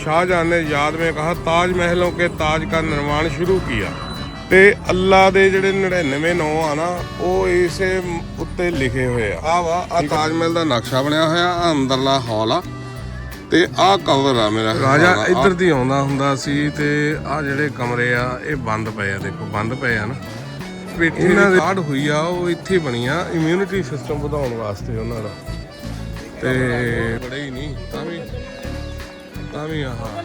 शाहजहां ने याद में कहा ताजमहलों के ताज का निर्माण शुरू किया ਤੇ ਅੱਲਾ ਦੇ ਜਿਹੜੇ 99 ਨਾਂ ਆ ਨਾ ਉਹ ਇਸੇ ਉੱਤੇ ਲਿਖੇ ਹੋਏ ਆ ਆ ਵਾ ਆ ਤਾਜ ਮਹਿਲ ਦਾ ਨਕਸ਼ਾ ਬਣਿਆ ਹੋਇਆ ਆ ਅੰਦਰਲਾ ਹਾਲ ਆ ਤੇ ਆ ਕਵਰ ਆ ਮੇਰਾ ਰਾਜਾ ਇੱਧਰ ਦੀ ਆਉਂਦਾ ਹੁੰਦਾ ਸੀ ਤੇ ਆ ਜਿਹੜੇ ਕਮਰੇ ਆ ਇਹ ਬੰਦ ਪਏ ਆ ਦੇਖੋ ਬੰਦ ਪਏ ਆ ਨਾ ਪੇਠੀ ਇਹਨਾਂ ਦੀ ਕਾਢ ਹੋਈ ਆ ਉਹ ਇੱਥੇ ਬਣੀ ਆ ਇਮਿਊਨਿਟੀ ਸਿਸਟਮ ਵਧਾਉਣ ਵਾਸਤੇ ਉਹਨਾਂ ਦਾ ਤੇ ਬੜੇ ਹੀ ਨਹੀਂ ਤਾਂ ਵੀ ਤਾਂ ਵੀ ਆਹ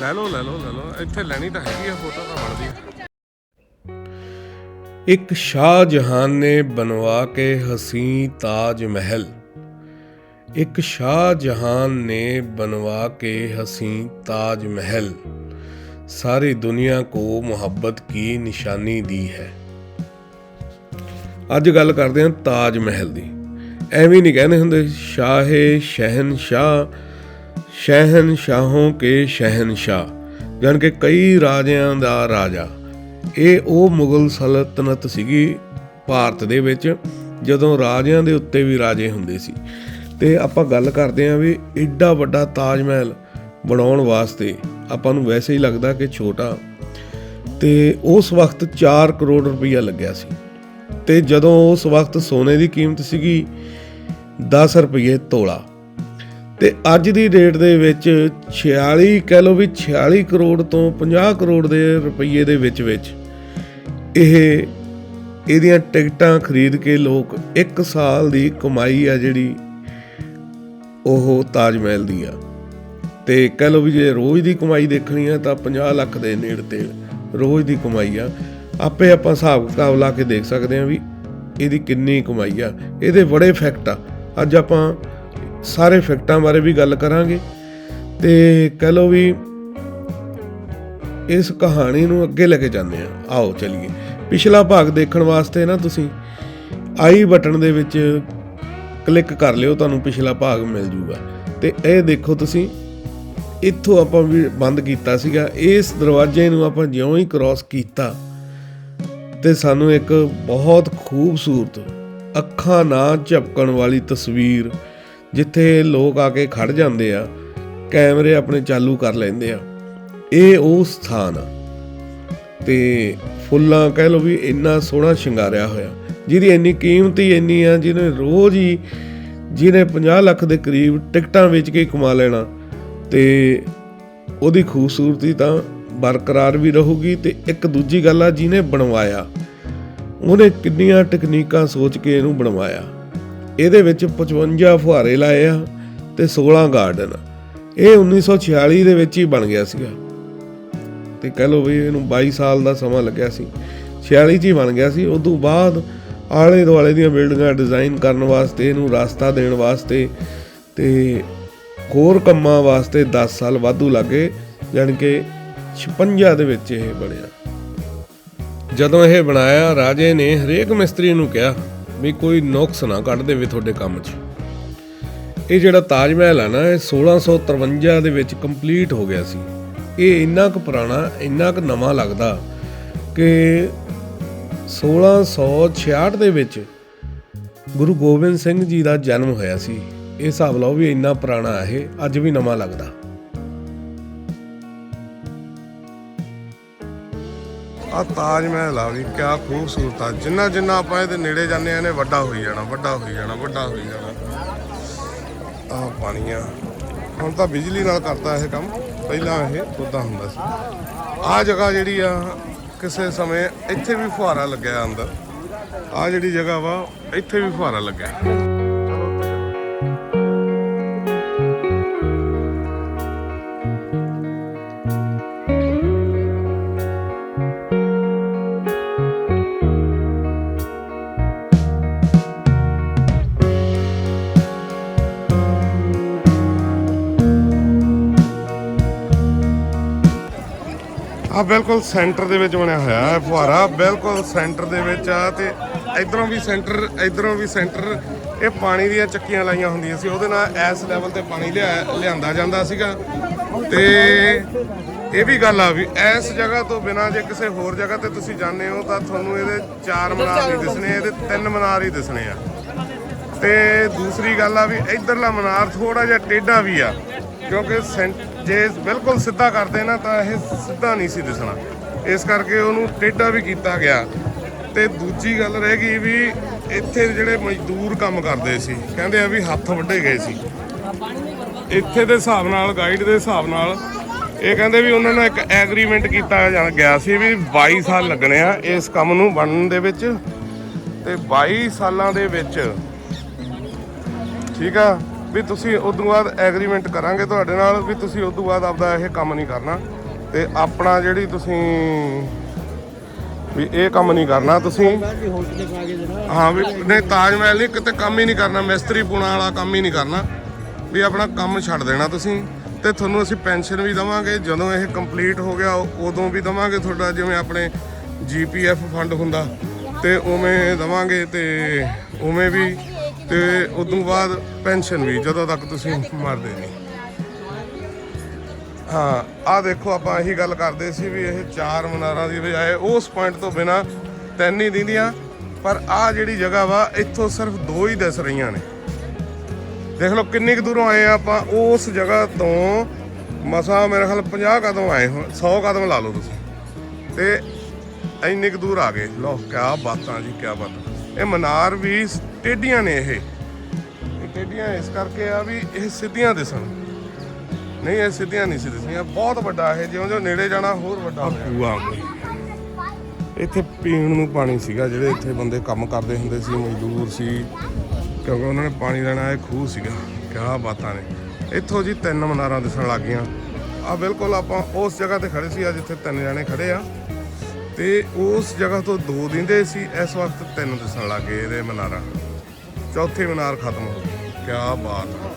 ਲੈ ਲਓ ਲੈ ਲਓ ਲੈ ਲਓ। ਇੱਥੇ ਲੈਣੀ ਤਾਂ ਹੈਗੀ ਆ, ਫੋਟੋ ਤਾਂ ਬਣਦੀ ਹੈ ਇੱਕ ਸ਼ਾਹ ਜਹਾਨ ਨੇ ਬਣਵਾ ਕੇ ਹਸੀ ਤਾਜ ਮਹਿਲ। ਇੱਕ ਸ਼ਾਹ ਜਹਾਨ ਨੇ ਬਣਵਾ ਕੇ ਹਸੀ ਤਾਜ ਮਹਿਲ। ਸਾਰੀ ਦੁਨੀਆ ਕੋ ਮੁਹੱਬਤ ਕੀ ਨਿਸ਼ਾਨੀ ਦੀ ਹੈ। ਅੱਜ ਗੱਲ ਕਰਦੇ ਹਾਂ ਤਾਜ ਮਹਿਲ ਦੀ। ਐਵੇਂ ਨਹੀਂ ਕਹਿੰਦੇ ਹੁੰਦੇ, ਸ਼ਾਹੇ ਸ਼ਹਿਨशाह ਸ਼ਹਿਨਸ਼ਾਹੋਂ ਕੇ ਸ਼ਹਿਨशाह ਜਾਨ ਕੇ ਕਈ ਰਾਜਿਆਂ ਦਾ ਰਾਜਾ। ਇਹ ਉਹ ਮੁਗਲ ਸਲਤਨਤ ਸੀਗੀ ਭਾਰਤ ਦੇ ਵਿੱਚ, ਜਦੋਂ ਰਾਜਿਆਂ ਦੇ ਉੱਤੇ ਵੀ ਰਾਜੇ ਹੁੰਦੇ ਸੀ। ਤੇ ਆਪਾਂ ਗੱਲ ਕਰਦੇ ਆਂ ਵੀ ਐਡਾ ਵੱਡਾ ਤਾਜ ਮਹਿਲ ਬਣਾਉਣ ਵਾਸਤੇ ਆਪਾਂ ਨੂੰ ਵੈਸੇ ਹੀ ਲੱਗਦਾ ਕਿ ਛੋਟਾ। ਤੇ ਉਸ ਵਕਤ 4 ਕਰੋੜ ਰੁਪਈਆ ਲੱਗਿਆ ਸੀ। ਤੇ ਜਦੋਂ ਉਸ ਵਕਤ ਸੋਨੇ ਦੀ ਕੀਮਤ ਸੀਗੀ 10 ਰੁਪਏ ਤੋਲਾ। ਤੇ ਅੱਜ ਦੀ ਡੇਟ ਦੇ ਵਿੱਚ 46 ਕਹਿ ਲਓ ਵੀ 46 ਕਰੋੜ ਤੋਂ 50 ਕਰੋੜ ਦੇ ਰੁਪਈਏ ਦੇ ਵਿੱਚ ਵਿੱਚ ਇਹ, ਇਹਦੀਆਂ ਟਿਕਟਾਂ ਖਰੀਦ ਕੇ ਲੋਕ 1 ਸਾਲ ਦੀ ਕਮਾਈ ਆ ਜਿਹੜੀ ਉਹ ਤਾਜ ਮਹਿਲ ਦੀ ਆ। ਤੇ ਕਹਿ ਲਓ ਵੀ ਜੇ ਰੋਜ਼ ਦੀ ਕਮਾਈ ਦੇਖਣੀ ਆ ਤਾਂ 50 ਲੱਖ ਦੇ ਨੇੜੇ ਤੇ ਰੋਜ਼ ਦੀ ਕਮਾਈ ਆ। ਆਪੇ ਆਪਾਂ ਹਿਸਾਬ ਕਿਤਾਬ ਲਾ ਕੇ ਦੇਖ ਸਕਦੇ ਆ ਵੀ ਇਹਦੀ ਕਿੰਨੀ ਕਮਾਈ ਆ। ਇਹਦੇ ਬੜੇ ਫੈਕਟ ਆ। ਅੱਜ ਆਪਾਂ ਸਾਰੇ ਫੈਕਟਾਂ ਬਾਰੇ ਵੀ ਗੱਲ ਕਰਾਂਗੇ ਤੇ ਕਹਿ ਲਓ ਵੀ ਇਸ ਕਹਾਣੀ ਨੂੰ ਅੱਗੇ ਲੈ ਕੇ ਜਾਂਦੇ ਆ ਆਓ ਚਲਿਏ। ਪਿਛਲਾ ਭਾਗ ਦੇਖਣ ਵਾਸਤੇ ਨਾ ਤੁਸੀਂ ਆਈ ਬਟਨ ਦੇ ਵਿੱਚ ਕਲਿੱਕ ਕਰ ਲਿਓ, ਤੁਹਾਨੂੰ ਪਿਛਲਾ ਭਾਗ ਮਿਲ ਜੂਗਾ। ਤੇ ਇਹ ਦੇਖੋ ਤੁਸੀਂ, ਇੱਥੋਂ ਆਪਾਂ ਵੀ ਬੰਦ ਕੀਤਾ ਸੀਗਾ। ਇਸ ਦਰਵਾਜ਼ੇ ਨੂੰ ਆਪਾਂ ਜਿਉਂ ਹੀ ਕ੍ਰਾਸ ਕੀਤਾ ਤੇ ਸਾਨੂੰ ਇੱਕ ਬਹੁਤ ਖੂਬਸੂਰਤ ਅੱਖਾਂ ਨਾ ਝਪਕਣ ਵਾਲੀ ਤਸਵੀਰ ਜਿੱਥੇ ਲੋਕ ਆ ਕੇ ਖੜ ਜਾਂਦੇ ਆ, ਕੈਮਰੇ ਆਪਣੇ ਚਾਲੂ ਕਰ ਲੈਂਦੇ ਆ। ਇਹ ਉਹ ਸਥਾਨ ਆ। ਤੇ ਫੁੱਲਾਂ ਕਹਿ ਲਓ ਵੀ ਇੰਨਾ ਸੋਹਣਾ ਸ਼ਿੰਗਾਰਿਆ ਹੋਇਆ। ਜਿਹਦੀ ਇੰਨੀ ਕੀਮਤ ਹੀ ਇੰਨੀ ਆ, ਜਿਹਨੇ ਰੋਜ਼ ਹੀ ਜਿਹਨੇ 50 ਲੱਖ ਦੇ ਕਰੀਬ ਟਿਕਟਾਂ ਵੇਚ ਕੇ ਕਮਾ ਲੈਣਾ, ਤੇ ਉਹਦੀ ਖੂਬਸੂਰਤੀ ਤਾਂ ਬਰਕਰਾਰ ਵੀ ਰਹੂਗੀ। ਤੇ ਇੱਕ ਦੂਜੀ ਗੱਲ ਆ, ਜਿਹਨੇ ਬਣਵਾਇਆ, ਉਹਨੇ ਕਿੰਨੀਆਂ ਟੈਕਨੀਕਾਂ ਸੋਚ ਕੇ ਇਹਨੂੰ ਬਣਵਾਇਆ। ਇਹਦੇ ਵਿੱਚ 55 ਫੁਹਾਰੇ ਲਾਏ ਆ ਤੇ 16 ਗਾਰਡਨ ਇਹ 1946 ਦੇ ਵਿੱਚ ਹੀ ਬਣ ਗਿਆ ਸੀਗਾ। ਤੇ ਕਹਿ ਲਓ ਵੀ ਇਹਨੂੰ 22 ਸਾਲ ਦਾ ਸਮਾਂ ਲੱਗਿਆ ਸੀ। 46 ਚ ਹੀ ਬਣ ਗਿਆ ਸੀ। ਉਸ ਤੋਂ ਬਾਅਦ ਆਲੇ ਦੁਆਲੇ ਦੀਆਂ ਬਿਲਡਿੰਗਾਂ ਡਿਜ਼ਾਈਨ ਕਰਨ ਵਾਸਤੇ, ਇਹਨੂੰ ਰਸਤਾ ਦੇਣ ਵਾਸਤੇ ਤੇ ਹੋਰ ਕੰਮਾਂ ਵਾਸਤੇ 10 ਸਾਲ ਵਾਧੂ ਲੱਗੇ ਯਾਨੀ ਕਿ 56 ਦੇ ਵਿੱਚ ਇਹ ਬਣਿਆ। ਜਦੋਂ ਇਹ ਬਣਾਇਆ, ਰਾਜੇ ਨੇ ਹਰੇਕ ਮਿਸਤਰੀ ਨੂੰ ਕਿਹਾ ਵੀ ਕੋਈ ਨੁਕਸ ਨਾ ਕੱਢ ਦੇਵੇ ਤੁਹਾਡੇ ਕੰਮ 'ਚ। ਇਹ ਜਿਹੜਾ ਤਾਜ ਮਹਿਲ ਆ ਨਾ, ਇਹ 1653 ਦੇ ਵਿੱਚ ਕੰਪਲੀਟ ਹੋ ਗਿਆ ਸੀ। ਇਹ ਇੰਨਾ ਕੁ ਪੁਰਾਣਾ, ਇੰਨਾ ਕੁ ਨਵਾਂ ਲੱਗਦਾ ਕਿ 1666 ਦੇ ਵਿੱਚ ਗੁਰੂ ਗੋਬਿੰਦ ਸਿੰਘ ਜੀ ਦਾ ਜਨਮ ਹੋਇਆ ਸੀ। ਇਹ ਹਿਸਾਬ ਲਾਓ ਵੀ ਇੰਨਾ ਪੁਰਾਣਾ ਇਹ ਅੱਜ ਵੀ ਨਵਾਂ ਲੱਗਦਾ। ਆ ਤਾਜ ਮਹਿਲ ਆ ਵੀ, ਕਿਆ ਖੂਬਸੂਰਤ ਆ। ਜਿੰਨਾ ਜਿੰਨਾ ਆਪਾਂ ਇਹਦੇ ਨੇੜੇ ਜਾਂਦੇ ਆ ਨੇ ਵੱਡਾ ਹੋਈ ਜਾਣਾ, ਵੱਡਾ ਹੋਈ ਜਾਣਾ, ਵੱਡਾ ਹੋਈ ਜਾਣਾ। ਆ ਪਾਣੀ ਆ ਹੁਣ ਤਾਂ ਬਿਜਲੀ ਨਾਲ ਕਰਦਾ ਇਹ ਕੰਮ। ਪਹਿਲਾਂ ਇਹ ਉਦਾਂ ਹੁੰਦਾ ਸੀ। ਆ ਜਗ੍ਹਾ ਜਿਹੜੀ ਆ, ਕਿਸੇ ਸਮੇਂ ਇੱਥੇ ਵੀ ਫੁਹਾਰਾ ਲੱਗਿਆ ਅੰਦਰ। ਆ ਜਿਹੜੀ ਜਗ੍ਹਾ ਵਾ, ਇੱਥੇ ਵੀ ਫੁਹਾਰਾ ਲੱਗਿਆ। ਆ ਬਿਲਕੁਲ ਸੈਂਟਰ ਦੇ ਵਿੱਚ ਬਣਿਆ ਹੋਇਆ ਹੈ ਫੁਹਾਰਾ ਬਿਲਕੁਲ ਸੈਂਟਰ ਦੇ ਵਿੱਚ ਆ ਤੇ ਇਧਰੋਂ ਵੀ ਸੈਂਟਰ ਇਧਰੋਂ ਵੀ ਸੈਂਟਰ। ਇਹ ਪਾਣੀ ਦੀਆਂ ਚੱਕੀਆਂ ਲਾਈਆਂ ਹੁੰਦੀਆਂ ਸੀ ਉਹਦੇ ਨਾਲ ਇਸ ਲੈਵਲ ਤੇ ਪਾਣੀ ਲਿਆ- ਲਿਆਂਦਾ ਜਾਂਦਾ ਸੀਗਾ। ਤੇ ਇਹ ਵੀ ਗੱਲ ਆ ਵੀ ਇਸ ਜਗ੍ਹਾ ਤੋਂ ਬਿਨਾ ਜੇ ਕਿਸੇ ਹੋਰ ਜਗ੍ਹਾ ਤੇ ਤੁਸੀਂ ਜਾਂਦੇ ਹੋ ਤਾਂ ਤੁਹਾਨੂੰ ਇਹਦੇ ਚਾਰ ਮਨਾਰ ਨਹੀਂ ਦਿਸਣੇ ਇਹਦੇ ਤਿੰਨ ਮਨਾਰ ਹੀ ਦਿਸਣੇ ਆ। ਤੇ ਦੂਸਰੀ ਗੱਲ ਆ ਵੀ ਇਧਰਲਾ ਮਨਾਰ ਥੋੜਾ ਜਿਹਾ ਟੇਢਾ ਵੀ ਆ ਕਿਉਂਕਿ ਜੇ ਬਿਲਕੁਲ ਸਿੱਧਾ ਕਰਦੇ ਨਾ ਤਾਂ ਇਹ ਸਿੱਧਾ ਨਹੀਂ ਸੀ ਦਿਸਣਾ। ਇਸ ਕਰਕੇ ਉਹਨੂੰ ਟੇਢਾ ਵੀ ਕੀਤਾ ਗਿਆ। ਤੇ ਦੂਜੀ ਗੱਲ ਰਹਿ ਗਈ ਵੀ ਇੱਥੇ ਜਿਹੜੇ ਮਜ਼ਦੂਰ ਕੰਮ ਕਰਦੇ ਸੀ, ਕਹਿੰਦੇ ਆ ਵੀ ਹੱਥ ਵੱਢੇ ਗਏ ਸੀ। ਇੱਥੇ ਦੇ ਹਿਸਾਬ ਨਾਲ ਗਾਈਡ ਦੇ ਹਿਸਾਬ ਨਾਲ, ਇਹ ਕਹਿੰਦੇ ਵੀ ਉਹਨਾਂ ਨਾਲ ਇੱਕ ਐਗਰੀਮੈਂਟ ਕੀਤਾ ਜਾ- ਗਿਆ ਸੀ ਵੀ 22 ਸਾਲ ਲੱਗਣੇ ਆ ਇਸ ਕੰਮ ਨੂੰ ਬਣਨ ਦੇ ਵਿੱਚ। ਤੇ 22 ਸਾਲਾਂ ਦੇ ਵਿੱਚ, ਠੀਕ ਆ ਵੀ ਤੁਸੀਂ ਉਦੋਂ ਬਾਅਦ ਐਗਰੀਮੈਂਟ ਕਰਾਂਗੇ ਤੁਹਾਡੇ ਨਾਲ ਵੀ ਤੁਸੀਂ ਉਦੋਂ ਬਾਅਦ ਆਪਦਾ ਇਹ ਕੰਮ ਨਹੀਂ ਕਰਨਾ। ਤੇ ਆਪਣਾ ਜਿਹੜੀ ਤੁਸੀਂ ਵੀ ਇਹ ਕੰਮ ਨਹੀਂ ਕਰਨਾ, ਤੁਸੀਂ ਹਾਂ ਵੀ ਨਹੀਂ, ਤਾਜ ਮਹਿਲ ਨਹੀਂ, ਕਿਤੇ ਕੰਮ ਹੀ ਨਹੀਂ ਕਰਨਾ, ਮਿਸਤਰੀ ਪੁਣਾ ਵਾਲਾ ਕੰਮ ਹੀ ਨਹੀਂ ਕਰਨਾ। ਵੀ ਆਪਣਾ ਕੰਮ ਛੱਡ ਦੇਣਾ ਤੁਸੀਂ, ਤੇ ਤੁਹਾਨੂੰ ਅਸੀਂ ਪੈਨਸ਼ਨ ਵੀ ਦਵਾਂਗੇ, ਜਦੋਂ ਇਹ ਕੰਪਲੀਟ ਹੋ ਗਿਆ ਉਦੋਂ ਵੀ ਦਵਾਂਗੇ ਤੁਹਾਡਾ, ਜਿਵੇਂ ਆਪਣੇ ਜੀਪੀਐਫ ਫੰਡ ਹੁੰਦਾ, ਤੇ ਉਵੇਂ ਦਵਾਂਗੇ ਤੇ ਉਵੇਂ ਵੀ ਤੇ ਉਦੋਂ ਬਾਅਦ ਪੈਨਸ਼ਨ ਵੀ, ਜਦੋਂ ਤੱਕ ਤੁਸੀਂ ਮਰਦੇ ਨਹੀਂ। ਹਾਂ ਆ ਦੇਖੋ, ਆਪਾਂ ਇਹੀ ਗੱਲ ਕਰਦੇ ਸੀ ਵੀ ਇਹ ਚਾਰ ਮਨਾਰਾਂ ਦੀ ਬਜਾਏ ਉਸ ਪੁਆਇੰਟ ਤੋਂ ਬਿਨਾ ਤਿੰਨ ਹੀ ਦਿੰਦੀਆਂ, ਪਰ ਆ ਜਿਹੜੀ ਜਗ੍ਹਾ ਵਾ, ਇੱਥੋਂ ਸਿਰਫ ਦੋ ਹੀ ਦਿਸ ਰਹੀਆਂ ਨੇ। ਦੇਖ ਲਓ ਕਿੰਨੀ ਕੁ ਦੂਰੋਂ ਆਏ ਆ ਆਪਾਂ, ਉਸ ਜਗ੍ਹਾ ਤੋਂ ਮਸਾ ਮੇਰੇ ਖਿਆਲ 50 ਕਦਮ ਆਏ ਹੋ 100 ਕਦਮ ਲਾ ਲਓ ਤੁਸੀਂ। ਤੇ ਇੰਨੀ ਕੁ ਦੂਰ ਆ ਗਏ। ਲਓ, ਕਿਆ ਬਾਤਾਂ ਜੀ, ਕਿਆ ਬਾਤਾਂ। ਇਹ ਮਨਾਰ ਵੀ ਟੇਡੀਆਂ ਨੇ ਇਹ। ਇਹ ਟੇਡੀਆਂ ਇਸ ਕਰਕੇ ਆ ਵੀ ਇਹ ਸਿੱਧੀਆਂ ਦਿਸਣ ਨਹੀਂ ਇਹ ਸਿੱਧੀਆਂ ਨਹੀਂ ਸੀ ਦਿਸਣੀਆਂ ਬਹੁਤ ਵੱਡਾ ਇਹ ਜਿਉਂ ਜਿਉਂ ਨੇੜੇ ਜਾਣਾ ਹੋਰ ਵੱਡਾ ਹੋਇਆ। ਇੱਥੇ ਪੀਣ ਨੂੰ ਪਾਣੀ ਸੀਗਾ ਜਿਹੜੇ ਇੱਥੇ ਬੰਦੇ ਕੰਮ ਕਰਦੇ ਹੁੰਦੇ ਸੀ ਮਜ਼ਦੂਰ ਸੀ ਕਿਉਂਕਿ ਉਹਨਾਂ ਨੇ ਪਾਣੀ ਲੈਣਾ ਇਹ ਖੂਹ ਸੀਗਾ। ਕਿਆ ਬਾਤਾਂ ਨੇ। ਇੱਥੋਂ ਜੀ ਤਿੰਨ ਮਨਾਰਾਂ ਦਿਸਣ ਲੱਗ ਗਈਆਂ। ਆ ਬਿਲਕੁਲ ਆਪਾਂ ਉਸ ਜਗ੍ਹਾ ਤੇ ਖੜੇ ਸੀ ਆ ਜਿੱਥੇ ਤਿੰਨ ਜਣੇ ਖੜੇ ਆ। ਤੇ ਉਸ ਜਗ੍ਹਾ ਤੋਂ ਦੋ ਦਿੰਦੇ ਸੀ ਇਸ ਵਕਤ ਤਿੰਨ ਦਿਸਣ ਲੱਗ ਇਹਦੇ ਮਨਾਰਾਂ। ਚੌਥੀ ਮਨਾਰ ਖਤਮ ਹੋ ਗਈ। ਕੀ ਬਾਤ। ਹੈ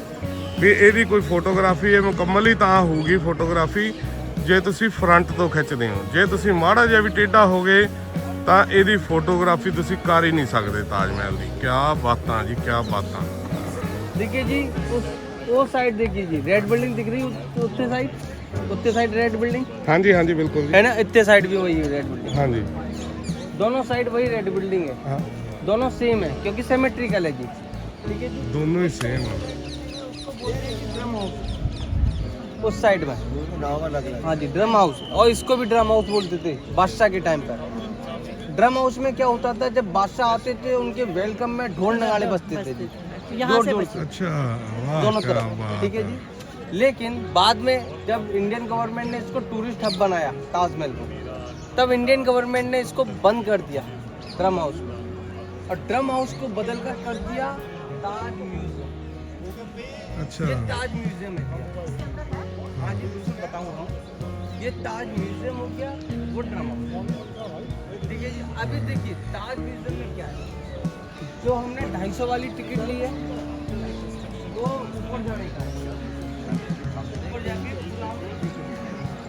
ਵੀ ਇਹਦੀ ਕੋਈ ਫੋਟੋਗ੍ਰਾਫੀ ਇਹ ਮੁਕੰਮਲ ਹੀ ਤਾਂ ਹੋਊਗੀ ਫੋਟੋਗ੍ਰਾਫੀ ਜੇ ਤੁਸੀਂ ਫਰੰਟ ਤੋਂ ਖਿੱਚਦੇ ਹੋ। ਜੇ ਤੁਸੀਂ ਮਾੜਾ ਜਿਹਾ ਵੀ ਟੇਢਾ ਹੋ ਗਏ ਤਾਂ ਇਹਦੀ ਫੋਟੋਗ੍ਰਾਫੀ ਤੁਸੀਂ ਕਰ ਹੀ ਨਹੀਂ ਸਕਦੇ ਤਾਜ ਮਹਿਲ ਦੀ। ਕੀ ਬਾਤਾਂ ਜੀ ਕੀ ਬਾਤਾਂ। देखिए जी उस वो साइड देखिए जी रेड बिल्डिंग दिख रही है उत्ते साइड उत्ते साइड रेड बिल्डिंग ਹਾਂਜੀ ਹਾਂਜੀ ਬਿਲਕੁਲ ਜੀ। है ना इतने साइड भी वही रेड बिल्डिंग ਹਾਂਜੀ। दोनों साइड वही रेड बिल्डिंग है ਹਾਂ। दोनों सेम है क्योंकि सेमेट्रिकल है जी। दोनों ही सेम है। उस साइड में। हाँ जी ड्रम हाउस और इसको भी ड्रम हाउस बोलते थे बादशाह के टाइम पर। ड्रम हाउस में क्या होता था जब बादशाह आते थे उनके वेलकम में ढोल नगाड़े बजते थे जी। यहाँ से अच्छा दोनों तरफ़। ठीक है जी। लेकिन बाद में जब इंडियन गवर्नमेंट ने इसको टूरिस्ट हब बनाया ताजमहल को तब इंडियन गवर्नमेंट ने इसको बंद कर दिया ड्रम हाउस को। और ड्रम हाउस को बदल कर कर दिया ताज म्यूज़ियम ਅੱਛਾ ये ताज म्यूज़ियम है। हाँ जी बिल्कुल बताऊँ हम ये ताज म्यूज़ियम हो गया वो ड्रम हाउस ठीक है जी अभी देखिए ताज म्यूज़ियम में क्या है? जो हमने 250 वाली टिकट ली है वो ऊपर जाने का है। ऊपर जाके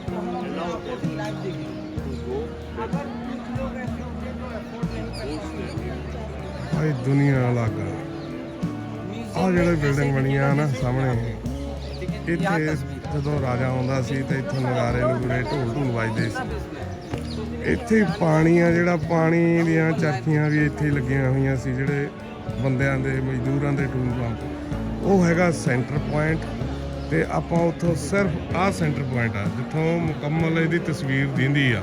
तो हम अपना लाइव देखेंगे। अगर कुछ लोग ऐसे होते हैं जो अफोर्ड नहीं कर पाते ਭਾਈ ਦੁਨੀਆ ਅਲੱਗ ਆ। ਆਹ ਜਿਹੜੇ ਬਿਲਡਿੰਗ ਬਣੀਆਂ ਨਾ ਸਾਹਮਣੇ, ਇੱਥੇ ਜਦੋਂ ਰਾਜਾ ਆਉਂਦਾ ਸੀ ਤੇ ਇੱਥੋਂ ਨਗਾਰੇ ਨੂਰੇ ਢੋਲ ਢੋਲ ਵੱਜਦੇ ਸੀ। ਇੱਥੇ ਪਾਣੀ ਆ ਜਿਹੜਾ ਪਾਣੀ ਦੀਆਂ ਚਰਖੀਆਂ ਵੀ ਇੱਥੇ ਲੱਗੀਆਂ ਹੋਈਆਂ ਸੀ, ਜਿਹੜੇ ਬੰਦਿਆਂ ਦੇ, ਮਜ਼ਦੂਰਾਂ ਦੇ ਟੂਲ ਪੰਪ ਉਹ ਹੈਗਾ ਸੈਂਟਰ ਪੁਆਇੰਟ ਤੇ ਆਪਾਂ ਉੱਥੋਂ ਸਿਰਫ ਆਹ ਸੈਂਟਰ ਪੁਆਇੰਟ ਆ, ਜਿੱਥੋਂ ਮੁਕੰਮਲ ਇਹਦੀ ਤਸਵੀਰ ਦਿੰਦੀ ਆ।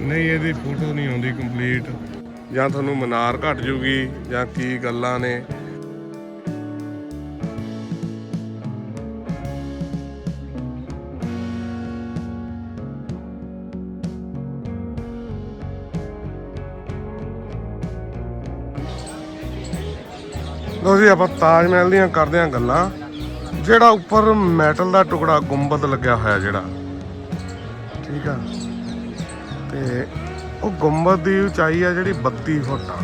ਨਹੀਂ, ਇਹਦੀ ਫੋਟੋ ਨਹੀਂ ਆਉਂਦੀ ਕੰਪਲੀਟ ਜਾਂ ਤੁਹਾਨੂੰ ਮਨਾਰ ਘਟ ਜੂਗੀ ਜਾਂ ਕੀ ਗੱਲਾਂ ਨੇ? ਲੋ ਜੀ, ਆਪਾਂ ਤਾਜ ਮਹਿਲ ਦੀਆਂ ਕਰਦੇ ਆਂ ਗੱਲਾਂ। ਜਿਹੜਾ ਉੱਪਰ ਮੈਟਲ ਦਾ ਟੁਕੜਾ ਗੁੰਬਦ ਲੱਗਿਆ ਹੋਇਆ ਜਿਹੜਾ। ਠੀਕ ਆ। ਤੇ ਉਹ ਗੁੰਬਦ ਦੀ ਉਚਾਈ ਆ ਜਿਹੜੀ 32 ਫੁੱਟ ਆ।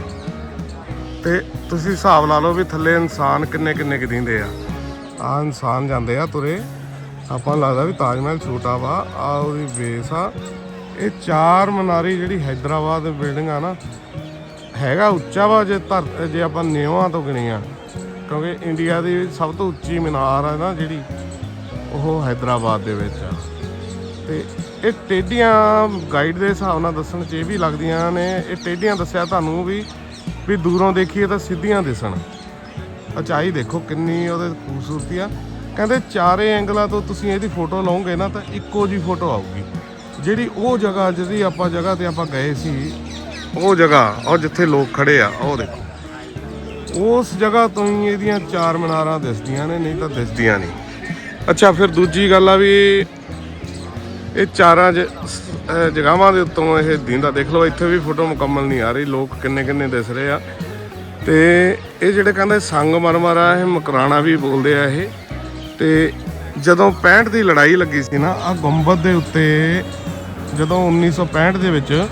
ਤੇ ਤੁਸੀਂ ਹਿਸਾਬ ਲਾ ਲਓ ਵੀ ਥੱਲੇ ਇਨਸਾਨ ਕਿੰਨੇ ਕਿੰਨੇ ਕਿ ਦਿੰਦੇ ਆ। ਆ ਇਨਸਾਨ ਜਾਂਦੇ ਆ ਤੁਰੇ। ਆਪਾਂ ਲੱਗਦਾ ਵੀ ਤਾਜ ਮਹਿਲ ਛੋਟਾ ਵਾ ਆ ਉਹਦੀ ਬੇਸ ਆ। ਇਹ ਚਾਰ ਮਨਾਰੀ ਜਿਹੜੀ ਹੈਦਰਾਬਾਦ ਬਿਲਡਿੰਗ ਆ ਨਾ, ਹੈਗਾ ਉੱਚਾ ਵਾ ਜੇ ਧਰ ਜੇ ਆਪਾਂ ਨਿਉਆਂ ਤੋਂ ਗਿਣੀਆਂ ਕਿਉਂਕਿ ਇੰਡੀਆ ਦੀ ਸਭ ਤੋਂ ਉੱਚੀ ਮਨਾਰ ਆ ਨਾ ਜਿਹੜੀ, ਉਹ ਹੈਦਰਾਬਾਦ ਦੇ ਵਿੱਚ ਆ। ਤੇ ਇਹ ਟੇਡੀਆਂ ਗਾਈਡ ਦੇ ਹਿਸਾਬ ਨਾਲ ਦੱਸਣ ਚ ਇਹ ਵੀ ਲੱਗਦੀਆਂ ਨੇ, ਇਹ ਟੇਡੀਆਂ ਦੱਸਿਆ ਤੁਹਾਨੂੰ ਵੀ ਵੀ ਦੂਰੋਂ ਦੇਖੀਏ ਤਾਂ ਸਿੱਧੀਆਂ ਦਿਸਣ। ਉਚਾਈ ਦੇਖੋ ਕਿੰਨੀ ਉਹਦੇ ਖੂਬਸੂਰਤੀ ਆ। ਕਹਿੰਦੇ ਚਾਰੇ ਐਂਗਲਾਂ ਤੋਂ ਤੁਸੀਂ ਇਹਦੀ ਫੋਟੋ ਲਓਗੇ ਨਾ ਤਾਂ ਇੱਕੋ ਜੀ ਫੋਟੋ ਆਊਗੀ। ਜਿਹੜੀ ਉਹ ਜਗ੍ਹਾ ਜਿਹਦੀ ਆਪਾਂ ਜਗ੍ਹਾ ਤੇ ਆਪਾਂ ਗਏ ਸੀ, ਉਹ ਜਗ੍ਹਾ, ਉਹ ਜਿੱਥੇ ਲੋਕ ਖੜੇ ਆ, ਉਹ ਦੇਖੋ। ਉਸ ਜਗ੍ਹਾ ਤੋਂ ਹੀ ਇਹਦੀਆਂ ਚਾਰ ਮਨਾਰਾਂ ਦਿਸਦੀਆਂ ਨੇ, ਨਹੀਂ ਤਾਂ ਦਿਸਦੀਆਂ ਨਹੀਂ। ਅੱਛਾ, ਫਿਰ ਦੂਜੀ ਗੱਲ ਆ ਵੀ ਇਹ ਚਾਰਾਂ ਜ- ਜਗ੍ਹਾਵਾਂ ਦੇ ਉੱਤੋਂ ਇਹ ਦਿੰਦਾ। ਦੇਖ ਲਓ, ਇੱਥੇ ਵੀ ਫੋਟੋ ਮੁਕੰਮਲ ਨਹੀਂ ਆ ਰਹੀ। ਲੋਕ ਕਿੰਨੇ ਕਿੰਨੇ ਦਿਸ ਰਹੇ ਆ। ਤੇ ਇਹ ਜਿਹੜੇ ਕਹਿੰਦੇ ਸੰਗ ਮਰਮਰ ਆ, ਇਹ ਮਕਰਾਣਾ ਵੀ ਬੋਲਦੇ ਆ ਇਹ। ਤੇ ਜਦੋਂ 65 ਦੀ ਲੜਾਈ ਲੱਗੀ ਸੀ ਨਾ ਆ ਗੁੰਬਦ ਦੇ ਉੱਤੇ ਜਦੋਂ 1965 ਦੇ ਵਿੱਚ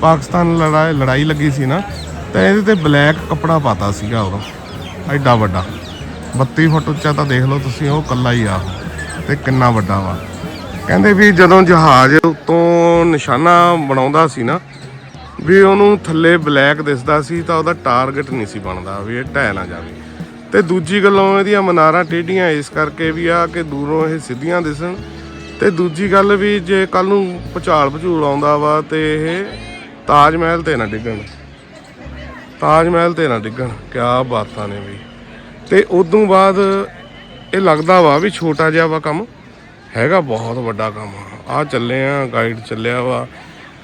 ਪਾਕਿਸਤਾਨ ਲੜਾਈ ਲੜਾਈ ਲੱਗੀ ਸੀ ਨਾ, ਤਾਂ ਇਹਦੇ ਤੇ ਬਲੈਕ ਕੱਪੜਾ ਪਾਤਾ ਸੀਗਾ ਉਦੋਂ ਐਡਾ ਵੱਡਾ। 32 ਫੁੱਟ ਉੱਚਾ ਤਾਂ ਦੇਖ ਲਓ ਤੁਸੀਂ, ਉਹ ਕੱਲਾ ਹੀ ਆ ਤੇ ਕਿੰਨਾ ਵੱਡਾ ਵਾ। ਕਹਿੰਦੇ ਵੀ ਜਦੋਂ ਜਹਾਜ਼ ਉੱਤੋਂ ਨਿਸ਼ਾਨਾ ਬਣਾਉਂਦਾ ਸੀ ਨਾ, ਵੀ ਉਹਨੂੰ ਥੱਲੇ ਬਲੈਕ ਦਿਸਦਾ ਸੀ ਤਾਂ ਉਹਦਾ ਟਾਰਗੇਟ ਨਹੀਂ ਸੀ ਬਣਦਾ ਵੀ ਇਹ ਢਹਿ ਨਾ ਜਾਵੇ। ਤੇ ਦੂਜੀ ਗੱਲੋਂ ਇਹਦੀਆਂ ਮਨਾਰਾਂ ਟੇਢੀਆਂ, ਇਸ ਕਰਕੇ ਵੀ ਆ ਕਿ ਦੂਰੋਂ ਇਹ ਸਿੱਧੀਆਂ ਦਿਸਣ। ਤੇ ਦੂਜੀ ਗੱਲ ਵੀ ਜੇ ਕੱਲ ਨੂੰ ਭੁਚਾਲ ਭਚੂਲ ਆਉਂਦਾ ਵਾ ਤੇ ਇਹ ਤਾਜ ਮਹਿਲ ਤੇ ਨਾ ਡਿੱਗਣ। ਤਾਜ ਮਹਿਲ ਤੇ ਨਾ ਡਿੱਗਣ, ਕਿਆ ਬਾਤਾਂ ਨੇ ਵੀ। ਤੇ ਉਦੋਂ ਬਾਅਦ ਇਹ ਲੱਗਦਾ ਵਾ ਵੀ ਛੋਟਾ ਜਿਹਾ ਵਾ ਕੰਮ। ਹੈਗਾ ਬਹੁਤ ਵੱਡਾ ਕੰਮ। ਆ ਚੱਲੇ ਆ ਗਾਈਡ ਚੱਲਿਆ ਵਾ।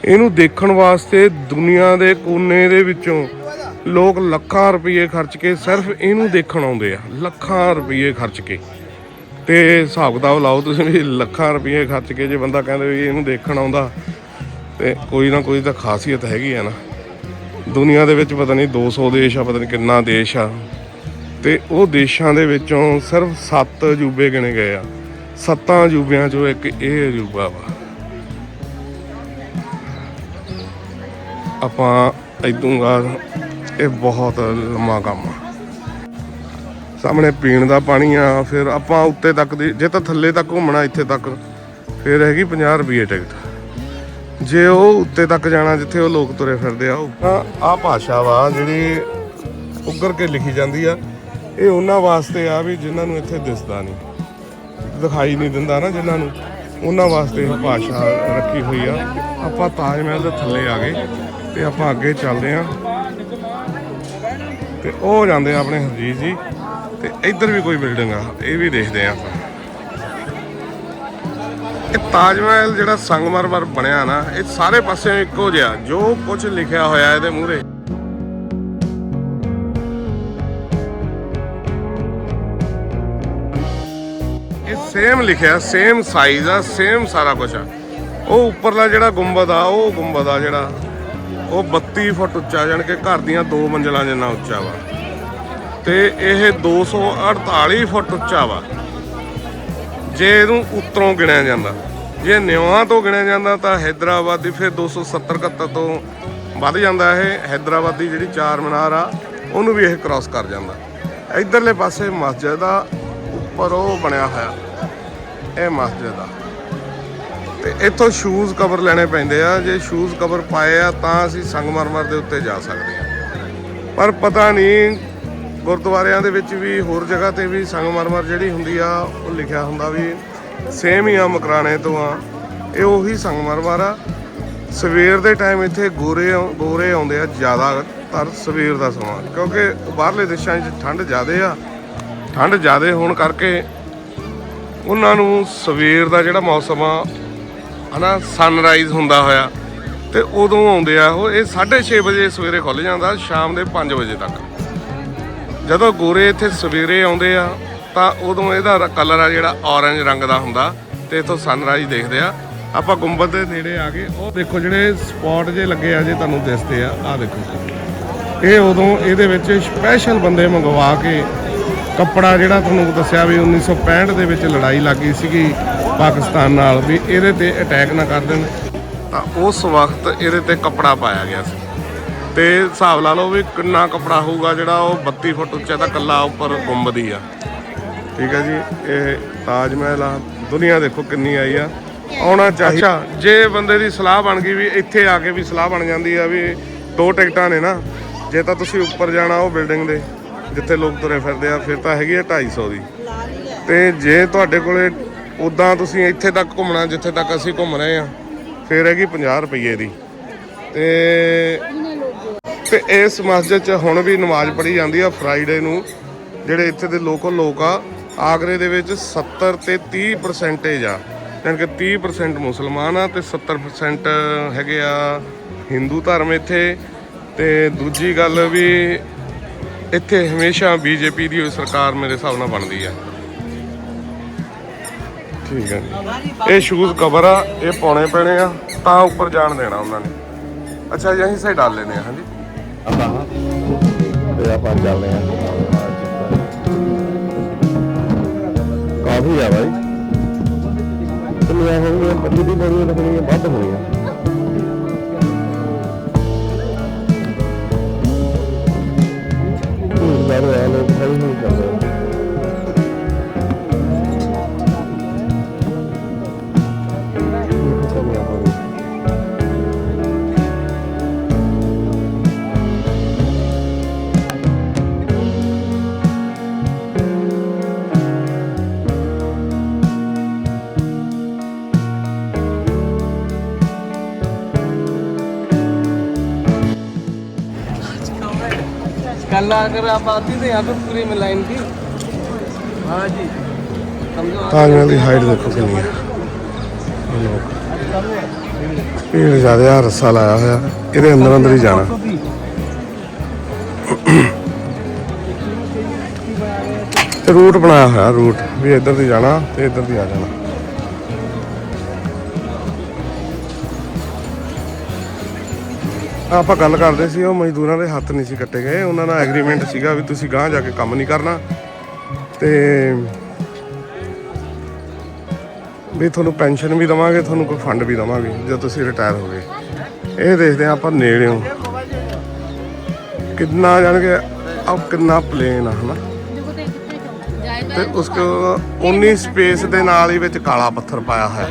ਇਹਨੂੰ ਦੇਖਣ ਵਾਸਤੇ ਦੁਨੀਆ ਦੇ ਕੋਨੇ ਦੇ ਵਿੱਚੋਂ ਲੋਕ ਲੱਖਾਂ ਰੁਪਏ ਖਰਚ ਕੇ ਸਿਰਫ ਇਹਨੂੰ ਦੇਖਣ ਆਉਂਦੇ ਆ, ਲੱਖਾਂ ਰੁਪਏ ਖਰਚ ਕੇ। ਤੇ ਹਿਸਾਬ ਕਿਤਾਬ ਲਾਓ ਤੁਸੀਂ ਵੀ, ਲੱਖਾਂ ਰੁਪਏ ਖਰਚ ਕੇ ਜੇ ਬੰਦਾ ਕਹਿੰਦੇ ਵੀ ਇਹਨੂੰ ਦੇਖਣ ਆਉਂਦਾ, ਤੇ ਕੋਈ ਨਾ ਕੋਈ ਤਾਂ ਖਾਸੀਅਤ ਹੈਗੀ ਆ ਨਾ। ਦੁਨੀਆ ਦੇ ਵਿੱਚ ਪਤਾ ਨਹੀਂ 200 ਦੇਸ਼ ਆ, ਪਤਾ ਨਹੀਂ ਕਿੰਨਾ ਦੇਸ਼ ਆ। ਤੇ ਉਹ ਦੇਸ਼ਾਂ ਦੇ ਵਿੱਚੋਂ ਸਿਰਫ 7 ਅਜੂਬੇ ਗਿਣੇ ਗਏ ਆ। ਸੱਤਾਂ ਅਜੂਬਿਆਂ ਚੋਂ ਇੱਕ ਇਹ ਅਜੂਬਾ ਵਾ। ਆਪਾਂ ਇਦੋਂ ਬਾਅਦ ਇਹ ਬਹੁਤ ਲੰਮਾ ਕੰਮ ਆ। ਸਾਹਮਣੇ ਪੀਣ ਦਾ ਪਾਣੀ ਆ, ਫਿਰ ਆਪਾਂ ਉੱਤੇ ਤੱਕ ਦੀ ਜੇ ਤਾਂ ਥੱਲੇ ਤੱਕ ਘੁੰਮਣਾ, ਇੱਥੇ ਤੱਕ, ਫਿਰ ਹੈਗੀ 50 ਰੁਪਏ ਟਿਕਟ। ਜੇ ਉਹ ਉੱਤੇ ਤੱਕ ਜਾਣਾ, ਜਿੱਥੇ ਉਹ ਲੋਕ ਤੁਰੇ ਫਿਰਦੇ ਆ, ਉਹ ਤਾਂ ਆ ਭਾਸ਼ਾ ਵਾ ਜਿਹੜੀ ਉੱਗਰ ਕੇ ਲਿਖੀ ਜਾਂਦੀ ਆ। ਇਹ ਉਹਨਾਂ ਵਾਸਤੇ ਆ ਵੀ ਜਿਨ੍ਹਾਂ ਨੂੰ ਇੱਥੇ ਦਿਸਦਾ ਨਹੀਂ। ਦਿਖਾਈ ਨਹੀਂ ਦਿੰਦਾ ਨਾ ਜਿਨ੍ਹਾਂ ਨੂੰ। ਉਹਨਾਂ ਵਾਸਤੇ ਇਹ ਭਾਸ਼ਾ ਰੱਖੀ ਹੋਈ ਆ। ਆਪਾਂ ਤਾਜ ਮਹਿਲ ਦੇ ਥੱਲੇ ਆ ਗਏ ਤੇ ਆਪਾਂ ਅੱਗੇ ਚੱਲਦੇ ਆ। ਤੇ ਉਹ ਜਾਂਦੇ ਆ ਆਪਣੇ ਹਰਜੀਤ ਜੀ। ਤੇ ਇੱਧਰ ਵੀ ਕੋਈ ਬਿਲਡਿੰਗ ਆ, ਇਹ ਵੀ ਦੇਖਦੇ ਆ ਆਪਾਂ। ਇਹ ਤਾਜ ਮਹਿਲ ਜਿਹੜਾ ਸੰਗਮਰਮਰ ਬਣਿਆ ਨਾ, ਇਹ ਸਾਰੇ ਪਾਸੇ ਇੱਕੋ ਜਿਹਾ, ਜੋ ਕੁਝ ਲਿਖਿਆ ਹੋਇਆ ਇਹਦੇ ਮੂਹਰੇ। ਸੇਮ ਲਿਖਿਆ ਸੇਮ ਸਾਈਜ਼ ਆ ਸੇਮ ਸਾਰਾ ਕੁਝ ਆ। ਉਹ ਉੱਪਰਲਾ ਜਿਹੜਾ ਗੁੰਬਦ ਆ, ਉਹ ਗੁੰਬਦ ਆ ਜਿਹੜਾ, ਉਹ 32 ਫੁੱਟ ਉੱਚਾ, ਜਾਣ ਕਿ ਘਰ ਦੀਆਂ ਦੋ ਮੰਜ਼ਲਾਂ ਜਿੰਨਾ ਉੱਚਾ ਵਾ। ਤੇ ਇਹ 248 ਫੁੱਟ ਉੱਚਾ ਵਾ। ਜੇ ਇਹਨੂੰ ਉੱਤਰੋਂ ਗਿਣਿਆ ਜਾਂਦਾ। ਜੇ ਨਿਉਆਂ ਤੋਂ ਗਿਣਿਆ ਜਾਂਦਾ ਤਾਂ ਹੈਦਰਾਬਾਦੀ ਫਿਰ 270 71 ਤੋਂ ਵੱਧ ਜਾਂਦਾ ਇਹ। ਹੈਦਰਾਬਾਦੀ ਜਿਹੜੀ ਚਾਰ ਮਨਾਰ ਆ, ਉਹਨੂੰ ਵੀ ਇਹ ਕ੍ਰਾਸ ਕਰ ਜਾਂਦਾ। ਇਧਰਲੇ ਪਾਸੇ ਮਸਜਿਦ ਆ, ਉੱਪਰ ਉਹ ਬਣਿਆ ਹੋਇਆ। ਇਹ ਮਸਜਿਦ ਆ। ਤੇ ਇੱਥੋਂ ਸ਼ੂਜ਼ ਕਵਰ ਲੈਣੇ ਪੈਂਦੇ ਆ। ਜੇ ਸ਼ੂਜ਼ ਕਵਰ ਪਾਏ ਆ, ਤਾਂ ਅਸੀਂ ਸੰਗਮਰਮਰ ਦੇ ਉੱਤੇ ਜਾ ਸਕਦੇ ਆ। ਪਰ ਪਤਾ ਨਹੀਂ, ਗੁਰਦੁਆਰਿਆਂ ਦੇ ਵਿੱਚ ਵੀ ਹੋਰ ਜਗ੍ਹਾ ਤੇ ਵੀ ਸੰਗਮਰਮਰ ਜਿਹੜੀ ਹੁੰਦੀ ਆ, ਉਹ ਲਿਖਿਆ ਹੁੰਦਾ ਵੀ ਸੇਮ ਹੀ ਆ ਮਕਰਾਣੇ ਤੋਂ ਆ। ਇਹ ਉਹੀ ਸੰਗਮਰਮਰ ਆ। ਸਵੇਰ ਦੇ ਟਾਈਮ ਇੱਥੇ ਗੋਰੇ ਗੋਰੇ ਆਉਂਦੇ ਆ ਜ਼ਿਆਦਾਤਰ ਸਵੇਰ ਦਾ ਸਮਾਂ। ਕਿਉਂਕਿ ਬਾਹਰਲੇ ਦੇਸ਼ਾਂ 'ਚ ਠੰਡ ਜ਼ਿਆਦੇ ਆ। ਠੰਡ ਜ਼ਿਆਦੇ ਹੋਣ ਕਰਕੇ ਉਹਨਾਂ ਨੂੰ ਸਵੇਰ ਦਾ ਜਿਹੜਾ ਮੌਸਮ ਆ, ਹਨਾ ਸਨਰਾਈਜ਼ ਹੁੰਦਾ ਹੋਇਆ, ਤੇ ਉਦੋਂ ਆਉਂਦੇ ਆ ਉਹ, ਇਹ 6:30 ਵਜੇ ਸਵੇਰੇ ਖੁੱਲ ਜਾਂਦਾ, ਸ਼ਾਮ ਦੇ 5 ਵਜੇ ਤੱਕ। ਜਦੋਂ ਗੋਰੇ ਇੱਥੇ ਸਵੇਰੇ ਆਉਂਦੇ ਆ, ਤਾਂ ਉਦੋਂ ਇਹਦਾ ਕਲਰ ਆ ਜਿਹੜਾ ਔਰੰਜ ਰੰਗ ਦਾ ਹੁੰਦਾ, ਤੇ ਇਥੋਂ ਸਨਰਾਈਜ਼ ਦੇਖਦੇ ਆ। ਆਪਾਂ ਗੁੰਬਦ ਦੇ ਨੇੜੇ ਆ ਗਏ ਉਹ ਦੇਖੋ ਜਿਹੜੇ ਸਪੌਟ ਜੇ ਲੱਗੇ ਆ, ਜੇ ਤੁਹਾਨੂੰ ਦਿਸਦੇ ਆ ਆ ਦੇਖੋ ਇਹ ਉਦੋਂ ਇਹਦੇ ਵਿੱਚ ਸਪੈਸ਼ਲ ਬੰਦੇ ਮੰਗਵਾ ਕੇ ਕੱਪੜਾ ਜਿਹੜਾ ਤੁਹਾਨੂੰ ਦੱਸਿਆ ਵੀ 1965 ਦੇ ਵਿੱਚ ਲੜਾਈ ਲੱਗੀ ਸੀਗੀ ਪਾਕਿਸਤਾਨ ਨਾਲ ਵੀ ਇਹਦੇ ਤੇ ਅਟੈਕ ਨਾ ਕਰ ਦੇਣ। ਤਾਂ ਉਸ ਵਕਤ ਇਹਦੇ ਤੇ ਕੱਪੜਾ ਪਾਇਆ ਗਿਆ ਸੀ। ਤੇ ਹਿਸਾਬ ਲਾ ਲਓ ਵੀ ਕਿੰਨਾ ਕੱਪੜਾ ਹੋਊਗਾ ਜਿਹੜਾ ਉਹ 32 ਫੁੱਟ ਉੱਚਾ ਤਾਂ ਕੱਲਾ ਉੱਪਰ ਗੁੰਬਦੀ ਆ। ਠੀਕ ਹੈ ਜੀ ਇਹ ਤਾਜ ਮਹਿਲ ਆ। ਦੁਨੀਆ ਦੇਖੋ ਕਿੰਨੀ ਆਈ ਆ। ਆਉਣਾ ਚਾਹੀਦਾ। ਜੇ ਬੰਦੇ ਦੀ ਸਲਾਹ ਬਣ ਗਈ ਵੀ ਇੱਥੇ ਆ ਕੇ ਵੀ ਸਲਾਹ ਬਣ ਜਾਂਦੀ ਆ ਵੀ ਦੋ ਟਿਕਟਾਂ ਨੇ ਨਾ ਜੇ ਤਾਂ ਤੁਸੀਂ ਉੱਪਰ ਜਾਣਾ ਉਹ ਬਿਲਡਿੰਗ ਦੇ। ਜਿੱਥੇ ਲੋਕ ਤੁਰੇ ਫਿਰਦੇ ਆ ਫਿਰ ਤਾਂ ਹੈਗੀ ਆ 250 ਦੀ। ਤੇ ਜੇ ਤੁਹਾਡੇ ਕੋਲੇ ਉਦਾਂ ਤੁਸੀਂ ਇੱਥੇ ਤੱਕ ਘੁੰਮਣਾ ਜਿੱਥੇ ਤੱਕ ਅਸੀਂ ਘੁੰਮ ਰਹੇ ਆ ਫਿਰ ਹੈਗੀ 50 ਰੁਪਏ ਦੀ। ਤੇ ਤੇ ਇਸ ਮਸਜਿਦ 'ਚ ਹੁਣ ਵੀ ਨਮਾਜ਼ ਪੜ੍ਹੀ ਜਾਂਦੀ ਆ ਫਰਾਈਡੇ ਨੂੰ ਜਿਹੜੇ ਇੱਥੇ ਦੇ ਲੋਕਲ ਲੋਕ ਆ ਆਗਰੇ ਦੇ ਵਿੱਚ 70 ਤੇ 30 ਪਰਸੈਂਟੇਜ ਆ। ਯਾਨੀ ਕਿ 30% ਮੁਸਲਮਾਨ ਆ ਤੇ 70% ਹੈਗੇ ਆ ਹਿੰਦੂ ਧਰਮ ਇੱਥੇ। ਤੇ ਦੂਜੀ ਗੱਲ ਵੀ ਇੱਥੇ ਹਮੇਸ਼ਾ ਬੀਜੇਪੀ ਦੀ ਹੋਈ ਸਰਕਾਰ ਮੇਰੇ ਹਿਸਾਬ ਨਾਲ ਬਣਦੀ ਆ। ਠੀਕ ਹੈ ਇਹ ਸ਼ੂਜ਼ ਕਵਰ ਆ, ਇਹ ਪਾਉਣੇ ਪੈਣੇ ਆ, ਤਾਂ ਉੱਪਰ ਜਾਣ ਦੇਣਾ ਉਹਨਾਂ ਨੇ। ਅੱਛਾ ਜੀ, ਅਸੀਂ ਸਾਈਡ ਡਾਲ ਲੈਨੇ ਆ, ਹਾਂਜੀ। ਤੇ ਆਪਾਂ ਚੱਲਦੇ ਆ। ਕਾਫੀ ਆ ਬਾਈ। ਕਿੰਨੀਆਂ ਹੋਣਗੀਆਂ? ਪੱਤੀ ਦੀ ਬੜੀ ਲੱਗਣੀ ਵੱਧ ਹੋਣੀ ਸਾਰੇ कल अगर आप आती तो यहाँ पे पूरी में लाइन थी हाँ जी समझो ਤਾਜ ਮਹਿਲ ਦੀ ਹਾਈਟ ਦੇਖੋ ਕਿੰਨੀ ਹੈ ਇਹ ਲੋਕ ਭੀੜ ਜ਼ਿਆਦਾ ਆ ਰੱਸਾ ਲਾਇਆ ਹੋਇਆ ਇਹਦੇ ਅੰਦਰ ਅੰਦਰ ਹੀ ਜਾਣਾ ਤੇ ਰੂਟ ਬਣਾਇਆ ਹੋਇਆ ਰੂਟ ਵੀ ਇੱਧਰ ਦੀ ਜਾਣਾ ਤੇ ਇੱਧਰ ਦੀ ਆ ਜਾਣਾ ਆਪਾਂ ਗੱਲ ਕਰਦੇ ਸੀ, ਉਹ ਮਜ਼ਦੂਰਾਂ ਦੇ ਹੱਥ ਨਹੀਂ ਸੀ ਕੱਟੇ ਗਏ। ਉਹਨਾਂ ਦਾ ਐਗਰੀਮੈਂਟ ਸੀਗਾ ਵੀ ਤੁਸੀਂ ਗਾਂਹ ਜਾ ਕੇ ਕੰਮ ਨਹੀਂ ਕਰਨਾ। ਤੇ ਵੀ ਤੁਹਾਨੂੰ ਪੈਨਸ਼ਨ ਵੀ ਦਵਾਂਗੇ, ਤੁਹਾਨੂੰ ਕੋਈ ਫੰਡ ਵੀ ਦਵਾਂਗੇ, ਜਦੋਂ ਤੁਸੀਂ ਰਿਟਾਇਰ ਹੋ ਗਏ। ਇਹ ਦੇਖਦੇ ਹਾਂ ਆਪਾਂ ਨੇੜਿਓਂ। ਕਿੰਨਾ ਜਾਣ ਕੇ ਆ ਕਿੰਨਾ ਪਲੇਨ ਆ, ਹਨਾ? ਤੇ ਉਸ ਕੋ ਉਨੀ ਸਪੇਸ ਦੇ ਨਾਲ ਹੀ ਵਿੱਚ ਕਾਲਾ ਪੱਥਰ ਪਾਇਆ ਹੋਇਆ।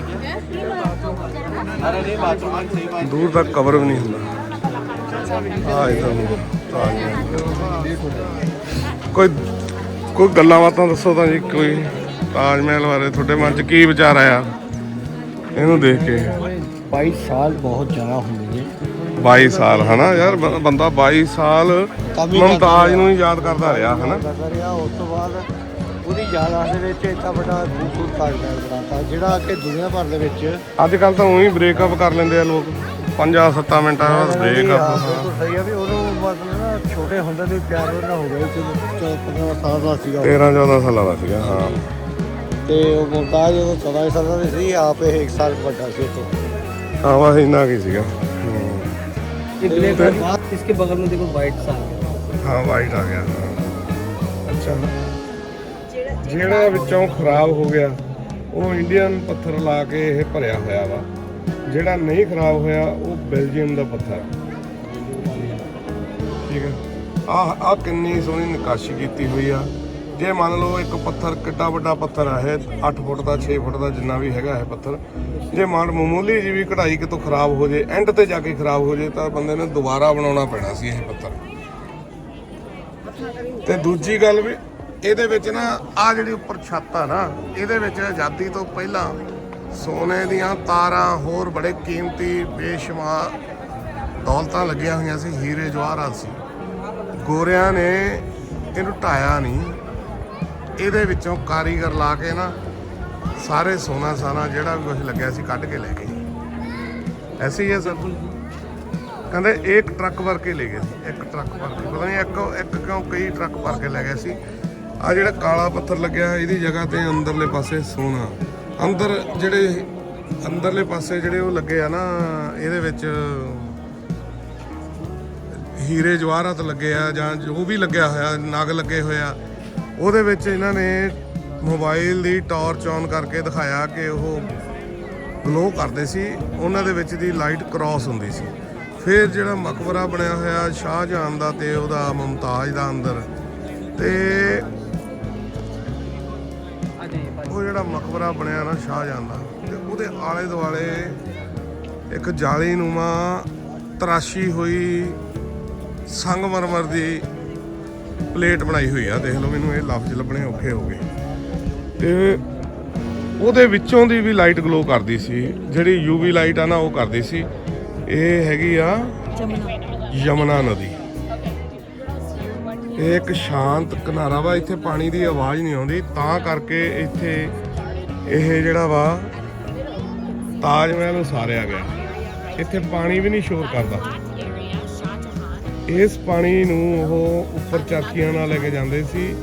ਦੂਰ ਤੱਕ ਕਵਰ ਵੀ ਨਹੀਂ ਹੁੰਦਾ। ਆ ਕੋਈ ਕੋਈ ਗੱਲਾਂ ਬਾਤਾਂ ਦੱਸੋ ਤਾਂ ਜੀ ਕੋਈ ਤਾਜ ਮਹਿਲ ਬਾਰੇ ਤੁਹਾਡੇ ਮਨ 'ਚ ਕੀ ਵਿਚਾਰ ਆਇਆ? ਇਹਨੂੰ ਦੇਖ ਕੇ। ਬਾਈ ਸਾਲ ਬਹੁਤ ਜ਼ਿਆਦਾ ਹੁੰਦੀ ਹੈ 22 ਸਾਲ ਹਨਾ? ਯਾਰ ਬ- ਬੰਦਾ 22 ਸਾਲ ਮਮਤਾਜ ਨੂੰ ਹੀ ਯਾਦ ਕਰਦਾ ਰਿਹਾ ਹਨਾ? ਕਰਦਾ ਰਿਹਾ ਉਸ ਤੋਂ ਬਾਅਦ ਉਹਦੀ ਯਾਦਾਂ ਦੇ ਵਿੱਚ ਇੰਨਾ ਵੱਡਾ ਖੂਬਸੂਰਤ ਮਹਿਲ ਬਣਾਤਾ ਜਿਹੜਾ ਕਿ ਦੁਨੀਆ ਭਰ ਦੇ ਵਿੱਚ ਅੱਜ ਕੱਲ ਤਾਂ ਉਹੀ ਬ੍ਰੇਕਅਪ ਕਰ ਲੈਂਦੇ ਆ ਲੋਕ। 5-7 ਮਿੰਟਾਂ ਬਾਅਦ ਹਾਂ, ਬ੍ਰੇਕਅਪ ਬਿਲਕੁਲ ਸਹੀ ਆ ਵੀ ਉਹਨੂੰ ਮਤਲਬ ਨਾ ਛੋਟੇ ਹੁੰਦੇ ਦੇ ਪਿਆਰ ਉਹਦੇ ਨਾਲ ਹੋ ਗਿਆ ਸੀ 15 ਸਾਲ ਦਾ ਸੀਗਾ ਉਹ। 13-14 ਸਾਲਾਂ ਦਾ ਸੀਗਾ ਹਾਂ ਤੇ ਉਹ ਮੁਮਤਾਜ ਉਹ 14 ਸਾਲਾਂ ਦੀ ਸੀ ਆਪ ਇਹ 1 ਸਾਲ ਵੱਡਾ ਸੀ ਉਹ ਤੋਂ ਹਾਂ ਬਸ ਇੰਨਾ ਕੀ ਸੀਗਾ ਹੂੰ। ये ब्लैक और बात इसके बगल में देखो वाइट सा आ गया ਹਾਂ ਵਾਈਟ ਆ ਗਿਆ ਹਾਂ। ਅੱਛਾ ਜਿਹੜਾ ਵਿੱਚੋਂ ਖਰਾਬ ਹੋ ਗਿਆ ਉਹ ਇੰਡੀਅਨ ਪੱਥਰ ਲਾ ਕੇ ਇਹ ਭਰਿਆ ਹੋਇਆ ਵਾ ਜਿਹੜਾ ਨਹੀਂ ਖਰਾਬ ਹੋਇਆ, ਉਹ ਬੈਲਜੀਅਮ ਦਾ ਪੱਥਰ ਆ। ਠੀਕ ਹੈ? ਆ ਆ ਕਿੰਨੀ ਸੋਹਣੀ ਨਕਾਸ਼ੀ ਕੀਤੀ ਹੋਈ ਆ। ਜੇ ਮੰਨ ਲਓ ਇੱਕ ਪੱਥਰ ਕਿੱਡਾ ਵੱਡਾ ਪੱਥਰ ਆ, ਇਹ 8 ਫੁੱਟ ਦਾ 6 ਫੁੱਟ ਦਾ ਜਿੰਨਾ ਵੀ ਹੈਗਾ ਇਹ ਪੱਥਰ। ਜੇ ਮੰਨ ਮਾਮੂਲੀ ਜੀ ਵੀ ਕਢਾਈ ਕਿਤੋਂ ਖਰਾਬ ਹੋ ਜੇ ਐਂਡ ਤੇ ਜਾ ਕੇ ਖਰਾਬ ਹੋ ਜੇ, ਤਾਂ ਬੰਦੇ ਨੇ ਦੁਬਾਰਾ ਬਣਾਉਣਾ ਪੈਣਾ ਸੀ ਇਹ ਪੱਥਰ। ਤੇ ਦੂਜੀ ਗੱਲ ਵੀ, ਇਹਦੇ ਵਿੱਚ ਨਾ ਆ ਜਿਹੜੀ ਉੱਪਰ ਛੱਤ ਆ ਨਾ, ਇਹਦੇ ਵਿੱਚ ਆਜ਼ਾਦੀ ਤੋਂ ਪਹਿਲਾਂ ਸੋਨੇ ਦੀਆਂ ਤਾਰਾਂ, ਹੋਰ ਬੜੇ ਕੀਮਤੀ, ਬੇਸ਼ੁਮਾਰ ਦੌਲਤਾਂ ਲੱਗੀਆਂ ਹੋਈਆਂ ਸੀ, ਹੀਰੇ ਜਵਾਹਰਾਤ ਸੀ। ਗੋਰਿਆਂ ਨੇ ਇਹਨੂੰ ਢਾਇਆ ਨਹੀਂ। ਇਹਦੇ ਵਿੱਚੋਂ ਕਾਰੀਗਰ ਲਾ ਕੇ ਨਾ ਸਾਰੇ ਸੋਨਾ ਸਾਨਾ ਜਿਹੜਾ ਵੀ ਕੁਝ ਲੱਗਿਆ ਸੀ ਕੱਢ ਕੇ ਲੈ ਗਏ। ਐਸੇ ਹੀ ਹੈ ਸਰ। ਕਹਿੰਦੇ ਇੱਕ ਟਰੱਕ ਭਰ ਕੇ ਲੈ ਗਏ ਸੀ, ਇੱਕ ਟਰੱਕ ਭਰ ਕੇ। ਪਤਾ ਨਹੀਂ ਇੱਕ ਇੱਕ ਕਿਉਂ ਕਈ ਟਰੱਕ ਭਰ ਕੇ ਲੈ ਗਏ ਸੀ। ਆ ਜਿਹੜਾ ਕਾਲਾ ਪੱਥਰ ਲੱਗਿਆ ਇਹਦੀ ਜਗ੍ਹਾ ਤੇ ਅੰਦਰਲੇ ਪਾਸੇ ਸੋਨਾ। ਅੰਦਰ ਜਿਹੜੇ ਅੰਦਰਲੇ ਪਾਸੇ ਜਿਹੜੇ ਉਹ ਲੱਗੇ ਆ ਨਾ, ਇਹਦੇ ਵਿੱਚ ਹੀਰੇ ਜਵਾਹਰਾਤ ਲੱਗੇ ਆ ਜਾਂ ਜੋ ਵੀ ਲੱਗਿਆ ਹੋਇਆ, ਨਗ ਲੱਗੇ ਹੋਏ ਆ। ਉਹਦੇ ਵਿੱਚ ਇਹਨਾਂ ਨੇ ਮੋਬਾਈਲ ਦੀ ਟਾਰਚ ਔਨ ਕਰਕੇ ਦਿਖਾਇਆ ਕਿ ਉਹ ਗਲੋ ਕਰਦੇ ਸੀ। ਉਹਨਾਂ ਦੇ ਵਿੱਚ ਦੀ ਲਾਈਟ ਕ੍ਰਾਸ ਹੁੰਦੀ ਸੀ। ਫਿਰ ਜਿਹੜਾ ਮਕਬਰਾ ਬਣਿਆ ਹੋਇਆ ਸ਼ਾਹਜਹਾਨ ਦਾ ਤੇ ਉਹਦਾ ਮੁਮਤਾਜ ਦਾ ਅੰਦਰ। ਤੇ ਦੇਖੋ ਜਿਹੜਾ ਮਕਬਰਾ ਬਣਿਆ ਨਾ ਸ਼ਾਹਜਹਾਨ ਦਾ ਤੇ ਉਹਦੇ ਆਲੇ ਦੁਆਲੇ ਇੱਕ ਜਾਲੀ ਜਾਲੀਨੁਮਾ ਤਰਾਸ਼ੀ ਹੋਈ ਸੰਗਮਰਮਰ ਦੀ ਪਲੇਟ ਬਣਾਈ ਹੋਈ ਆ। ਦੇਖ ਲਓ ਮੈਨੂੰ ਇਹ ਲਫ਼ਜ਼ ਲੱਭਣੇ ਔਖੇ ਹੋ ਗਏ। ਤੇ ਉਹਦੇ ਵਿੱਚੋਂ ਦੀ ਵੀ ਲਾਈਟ ਗਲੋ ਕਰਦੀ ਸੀ। ਜਿਹੜੀ ਯੂਵੀ ਲਾਈਟ ਆ ਨਾ ਉਹ ਕਰਦੀ ਸੀ। ਇਹ ਹੈਗੀ ਆ ਯਮਨਾ। ਯਮਨਾ ਨਦੀ। ਇਹ ਇੱਕ ਸ਼ਾਂਤ ਕਿਨਾਰਾ ਵਾ ਇੱਥੇ ਪਾਣੀ ਦੀ ਆਵਾਜ਼ ਨਹੀਂ ਆਉਂਦੀ। ਤਾਂ ਕਰਕੇ ਇੱਥੇ ਇਹ ਜਿਹੜਾ ਵਾ ਤਾਜ ਮਹਿਲ ਉਸਾਰਿਆ ਗਿਆ। ਇੱਥੇ ਪਾਣੀ ਵੀ ਨਹੀਂ ਸ਼ੋਰ ਕਰਦਾ। ਇਸ ਪਾਣੀ ਨੂੰ ਉਹ ਉੱਪਰ ਚਾਕੀਆਂ ਨਾਲ ਲੈ ਕੇ ਜਾਂਦੇ ਸੀ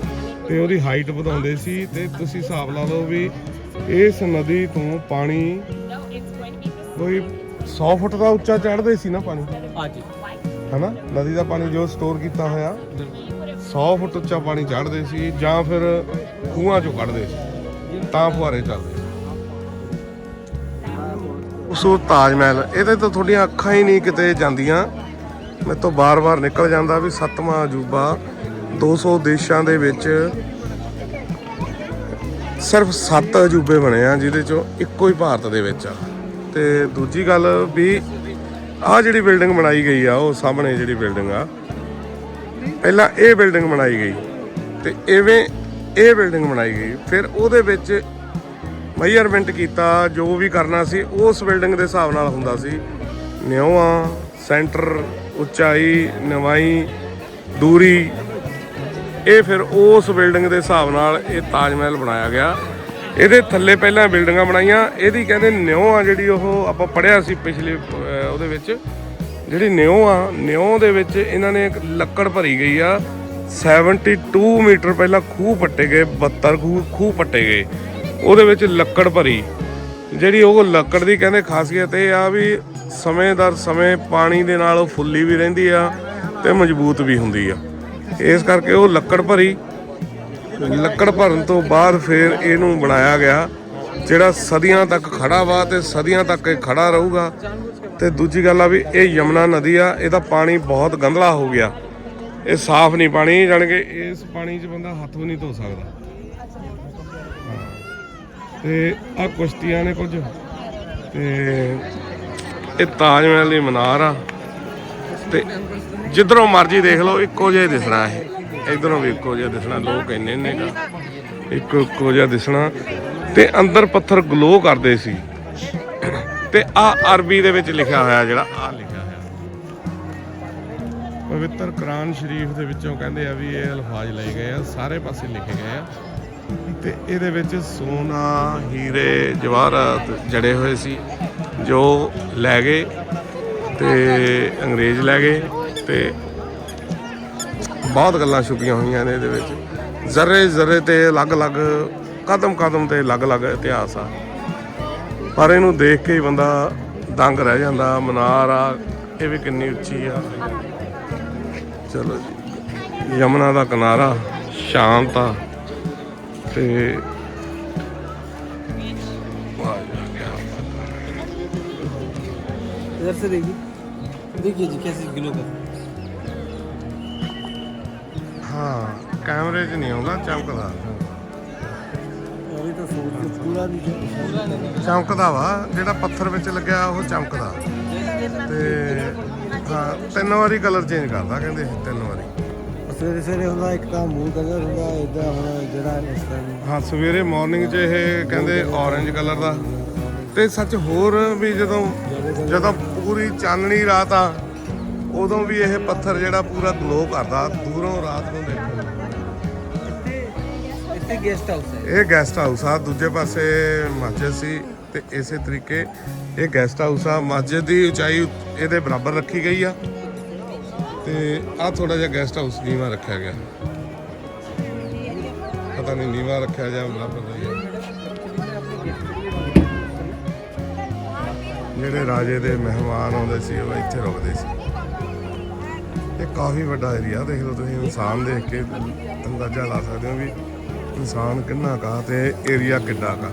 ਤੇ ਉਹਦੀ ਹਾਈਟ ਵਧਾਉਂਦੇ ਸੀ ਤੇ ਤੁਸੀਂ ਹਿਸਾਬ ਲਾ ਲਓ ਵੀ ਇਸ ਨਦੀ ਤੋਂ ਪਾਣੀ ਕੋਈ 100 ਫੁੱਟ ਦਾ ਉੱਚਾ ਚੜ੍ਹਦੇ ਸੀ ਨਾ ਪਾਣੀ? जी ਹਨਾ? ਨਦੀ ਦਾ ਪਾਣੀ ਜੋ ਸਟੋਰ ਕੀਤਾ ਹੋਇਆ। 100 ਫੁੱਟ ਉੱਚਾ ਪਾਣੀ ਚੜ੍ਹਦੇ ਸੀ ਜਾਂ ਫਿਰ ਖੂਹਾਂ ਚੋਂ ਕੱਢਦੇ ਸੀ, ਤਾਂ ਫੁਹਾਰੇ ਚੱਲਦੇ ਸੀ। ਉਸ ਤਾਜ ਮਹਿਲ, ਇਹਦੇ ਤੋਂ ਤੁਹਾਡੀਆਂ ਅੱਖਾਂ ਹੀ ਨਹੀਂ ਕਿਤੇ ਜਾਂਦੀਆਂ। ਮੇਰੇ ਤੋਂ ਬਾਰ-ਬਾਰ ਨਿਕਲ ਜਾਂਦਾ ਵੀ ਸੱਤਵਾਂ ਅਜੂਬਾ 200 ਦੇਸ਼ਾਂ ਦੇ ਵਿੱਚ ਸਿਰਫ 7 ਅਜੂਬੇ ਬਣੇ ਆ, ਜਿਹਦੇ ਚੋਂ ਇੱਕੋ ਹੀ ਭਾਰਤ ਦੇ ਵਿੱਚ ਆ। ਤੇ ਦੂਜੀ ਗੱਲ ਵੀ ਆਹ ਜਿਹੜੀ ਬਿਲਡਿੰਗ ਬਣਾਈ ਗਈ ਆ, ਉਹ ਸਾਹਮਣੇ ਜਿਹੜੀ ਬਿਲਡਿੰਗ ਆ ਪਹਿਲਾਂ ਇਹ ਬਿਲਡਿੰਗ ਬਣਾਈ ਗਈ ਤੇ ਇਵੇਂ ਇਹ ਬਿਲਡਿੰਗ ਬਣਾਈ ਗਈ। ਫਿਰ ਉਹਦੇ ਵਿੱਚ ਮੈਜ਼ਰਮੈਂਟ ਕੀਤਾ, ਜੋ ਵੀ ਕਰਨਾ ਸੀ, ਉਸ ਬਿਲਡਿੰਗ ਦੇ ਹਿਸਾਬ ਨਾਲ ਹੁੰਦਾ ਸੀ। ਨਿਉਆਂ ਸੈਂਟਰ ਉਚਾਈ, ਨਵਾਈ, ਦੂਰੀ। ਇਹ ਫਿਰ ਉਸ ਬਿਲਡਿੰਗ ਦੇ ਹਿਸਾਬ ਨਾਲ ਇਹ ਤਾਜ ਮਹਿਲ ਬਣਾਇਆ ਗਿਆ। ਇਹਦੇ ਥੱਲੇ ਪਹਿਲਾਂ ਬਿਲਡਿੰਗਾਂ ਬਣਾਈਆਂ। ਇਹਦੀ ਕਹਿੰਦੇ ਨਿਉ ਆ ਜਿਹੜੀ ਉਹ ਆਪਾਂ ਪੜਿਆ ਸੀ ਪਿਛਲੇ ਉਹਦੇ ਵਿੱਚ। ਜਿਹੜੀ ਨਿਉ ਆ ਨਿਉ ਦੇ ਵਿੱਚ ਇਹਨਾਂ ਨੇ ਇੱਕ ਲੱਕੜ ਭਰੀ ਗਈ ਆ। 72 ਮੀਟਰ ਪਹਿਲਾਂ ਖੂਹ ਪੱਟੇ ਗਏ 72 ਖੂਹ ਖੂਹ ਪੱਟੇ ਗਏ। ਉਹਦੇ ਵਿੱਚ ਲੱਕੜ ਭਰੀ। ਜਿਹੜੀ ਉਹ ਲੱਕੜ ਦੀ ਕਹਿੰਦੇ ਖਾਸੀਅਤ ਇਹ ਆ ਵੀ ਸਮੇਂ ਦਰ ਸਮੇਂ ਪਾਣੀ ਦੇ ਨਾਲ ਉਹ ਫੁੱਲੀ ਵੀ ਰਹਿੰਦੀ ਆ ਤੇ ਮਜ਼ਬੂਤ ਵੀ ਹੁੰਦੀ ਆ। ਇਸ ਕਰਕੇ ਉਹ ਲੱਕੜ ਭਰੀ। ਲੱਕੜ ਭਰਨ ਤੋਂ ਬਾਅਦ ਫਿਰ ਇਹਨੂੰ ਬਣਾਇਆ ਗਿਆ, ਜਿਹੜਾ ਸਦੀਆਂ ਤੱਕ ਖੜਾ ਵਾ ਤੇ ਸਦੀਆਂ ਤੱਕ ਇਹ ਖੜਾ ਰਹੂਗਾ। ਤੇ ਦੂਜੀ ਗੱਲ ਆ ਵੀ ਇਹ ਯਮਨਾ ਨਦੀ ਆ, ਇਹਦਾ ਪਾਣੀ ਬਹੁਤ ਗੰਧਲਾ ਹੋ ਗਿਆ। ਇਹ ਸਾਫ਼ ਨਹੀਂ ਪਾਣੀ, ਜਾਣੀ ਕਿ ਇਸ ਪਾਣੀ 'ਚ ਬੰਦਾ ਹੱਥ ਵੀ ਨਹੀਂ ਧੋ ਸਕਦਾ। ਹਾਂ। ਤੇ ਆ ਕੁਸ਼ਤੀਆਂ ਨੇ ਕੁਝ। ਤੇ ਇਹ ਤਾਜ ਮਹਿਲ ਦੀ ਮਨਾਰ ਆ। ਤੇ ਜਿੱਧਰੋਂ ਮਰਜ਼ੀ ਦੇਖ ਲਓ, ਇੱਕੋ ਜਿਹਾ ਦਿਸਣਾ ਇਹ। ਇਧਰੋਂ ਵੀ ਇੱਕੋ ਜਿਹਾ ਦਿਸਣਾ, ਲੋਕ ਇੰਨੇ ਨੇ ਗਾ ਇੱਕੋ ਇੱਕੋ ਜਿਹਾ ਦਿਸਣਾ। ਤੇ ਅੰਦਰ ਪੱਥਰ ਗਲੋ ਕਰਦੇ ਸੀ। ਤੇ ਆ ਅਰਬੀ ਦੇ ਵਿੱਚ ਲਿਖਿਆ ਹੋਇਆ ਜਿਹੜਾ ਆ ਲਿਖਿਆ ਹੋਇਆ। ਪਵਿੱਤਰ ਕੁਰਾਨ ਸ਼ਰੀਫ ਦੇ ਵਿੱਚੋਂ ਕਹਿੰਦੇ ਆ ਵੀ ਇਹ ਅਲਫਾਜ਼ ਲਏ ਗਏ ਆ, ਸਾਰੇ ਪਾਸੇ ਲਿਖੇ ਗਏ ਆ। ਤੇ ਇਹਦੇ ਵਿੱਚ ਸੋਨਾ, ਹੀਰੇ, ਜਵਾਹਰਾਤ ਜੜੇ ਹੋਏ ਸੀ, ਜੋ ਲੈ ਗਏ ਤੇ ਅੰਗਰੇਜ਼ ਲੈ ਗਏ ਤੇ ਬਹੁਤ ਗੱਲਾਂ ਛੁਪੀਆਂ ਹੋਈਆਂ ਨੇ ਇਹਦੇ ਵਿੱਚ। ਜ਼ਰੇ ਜ਼ਰੇ ਤੇ ਅਲੱਗ-ਅਲੱਗ ਕਦਮ ਕਦਮ ਤੇ ਅਲੱਗ-ਅਲੱਗ ਇਤਿਹਾਸ ਆ। ਪਰ ਇਹਨੂੰ ਦੇਖ ਕੇ ਹੀ ਬੰਦਾ ਦੰਗ ਰਹਿ ਜਾਂਦਾ ਮਨਾਰ ਆ ਇਹ ਵੀ ਕਿੰਨੀ ਉੱਚੀ ਆ ਚਲੋ ਜੀ ਯਮਨਾ ਦਾ ਕਿਨਾਰਾ ਸ਼ਾਂਤ ਆ ਤੇ ਵਾਹ ਜੀ, ਕਿਆ ਬਾਤ ਆ। इधर से देखिए देखिए जी कैसे ग्लो कर ਹਾਂ ਕੈਮਰੇ 'ਚ ਨਹੀਂ ਆਉਂਦਾ ਚਮਕਦਾ ਅਭੀ ਤਾਂ ਸੂਰਜ ਪੂਰਾ ਨਹੀਂ ਚਮਕਦਾ ਵਾ ਜਿਹੜਾ ਪੱਥਰ ਵਿੱਚ ਲੱਗਿਆ ਉਹ ਚਮਕਦਾ। ਤੇ ਹਾਂ ਤਿੰਨ ਵਾਰੀ ਕਲਰ ਚੇਂਜ ਕਰਦਾ ਕਹਿੰਦੇ ਤਿੰਨ ਵਾਰੀ। ਸਵੇਰੇ ਸਵੇਰੇ ਹੁੰਦਾ ਇੱਕ ਤਾਂ ਮੂੰਹ ਕਲਰ ਹੁੰਦਾ ਇਦਾਂ ਹੁਣ ਜਿਹੜਾ ਇਸ ਤਰ੍ਹਾਂ ਹਾਂ ਸਵੇਰੇ ਮਾਰਨਿੰਗ 'ਚ ਇਹ ਕਹਿੰਦੇ ਔਰੇਂਜ ਕਲਰ ਦਾ। ਤੇ ਸੱਚ ਹੋਰ ਵੀ ਜਦੋਂ ਜਦੋਂ ਪੂਰੀ ਚਾਨਣੀ ਰਾਤ ਆ ਉਦੋਂ ਵੀ ਇਹ ਪੱਥਰ ਜਿਹੜਾ ਪੂਰਾ ਗਲੋ ਕਰਦਾ ਦੂਰੋਂ ਰਾਤ ਨੂੰ ਦੇਖੋ। ਤੇ ਗੈਸਟ ਹਾਊਸ ਹੈ। ਇਹ ਗੈਸਟ ਹਾਊਸ ਆ, ਦੂਜੇ ਪਾਸੇ ਮਸਜਿਦ ਸੀ ਤੇ ਇਸੇ ਤਰੀਕੇ ਇਹ ਗੈਸਟ ਹਾਊਸ ਆ। ਮਸਜਿਦ ਦੀ ਉਚਾਈ ਇਹਦੇ ਬਰਾਬਰ ਰੱਖੀ ਗਈ ਆ ਤੇ ਆ ਥੋੜਾ ਜਿਹਾ ਗੈਸਟ ਹਾਊਸ ਨੀਵਾ ਰੱਖਿਆ ਗਿਆ। ਪਤਾ ਨਹੀਂ ਨੀਵਾ ਰੱਖਿਆ ਜਾਂ ਬਰਾਬਰ ਨਹੀਂ ਜਿਹੜੇ ਰਾਜੇ ਦੇ ਮਹਿਮਾਨ ਆਉਂਦੇ ਸੀ, ਉਹ ਇੱਥੇ ਰੁਕਦੇ ਸੀ। ਇਹ ਕਾਫੀ ਵੱਡਾ ਏਰੀਆ ਦੇਖ ਲਓ ਤੁਸੀਂ, ਇਨਸਾਨ ਦੇਖ ਕੇ ਅੰਦਾਜ਼ਾ ਲਾ ਸਕਦੇ ਹੋ ਵੀ ਇਨਸਾਨ ਕਿੰਨਾ ਕਾ ਤੇ ਏਰੀਆ ਕਿੱਡਾ ਕਾ